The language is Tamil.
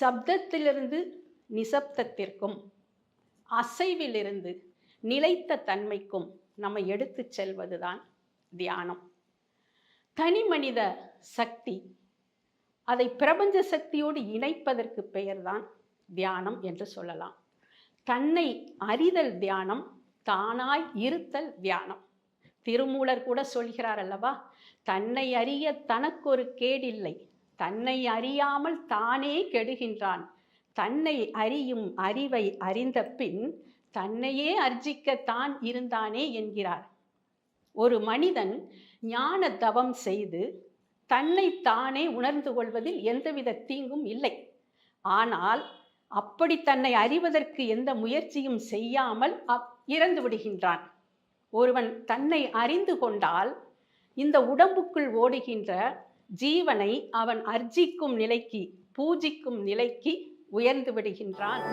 சப்தத்திலிருந்து நிசப்தத்திற்கும் அசைவிலிருந்து நிலைத்த தன்மைக்கும் நம்ம எடுத்துச் செல்வதுதான் தியானம். தனி மனித சக்தி அதை பிரபஞ்ச சக்தியோடு இணைப்பதற்கு பெயர்தான் தியானம் என்று சொல்லலாம். தன்னை அறிதல் தியானம் தானாய் இருத்தல் தியானம். திருமூலர் கூட சொல்கிறார் அல்லவா தன்னை அறிய தனக்கொரு கேடில்லை தன்னை அறியாமல் தானே கெடுகின்றான். தன்னை அறியும் அறிவை அறிந்த பின் தன்னையே அர்ஜிக்க தான் இருந்தானே என்கிறார். ஒரு மனிதன் ஞான தவம் செய்து தன்னை தானே உணர்ந்து கொள்வதில் எந்தவித தீங்கும் இல்லை. ஆனால் அப்படி தன்னை அறிவதற்கு எந்த முயற்சியும் செய்யாமல் அப் இறந்து விடுகின்றான். ஒருவன் தன்னை அறிந்து கொண்டால் இந்த உடம்புக்குள் ஓடுகின்ற ஜீவனை அவன் அர்ஜிக்கும் நிலைக்கு பூஜிக்கும் நிலைக்கு உயர்ந்து விடுகின்றான்.